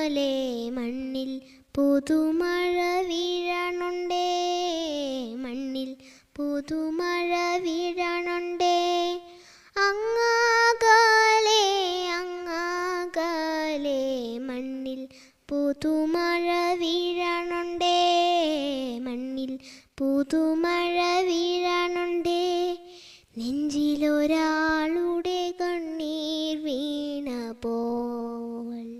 പോലെ മണ്ണിൽ പുതുമഴ വീഴണുണ്ടേ. മണ്ണിൽ പുതുമഴ വീഴണുണ്ടേ. അങ്ങാകാലേ അങ്ങാകാലേ മണ്ണിൽ പുതുമഴ വീഴണുണ്ടേ. മണ്ണിൽ പുതുമഴ വീഴണുണ്ടേ. നെഞ്ചിലൊരാളുടെ കണ്ണീർ വീണ പോൽ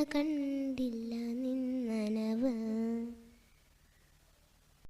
കണ്ടില്ല നിന്നനവ്.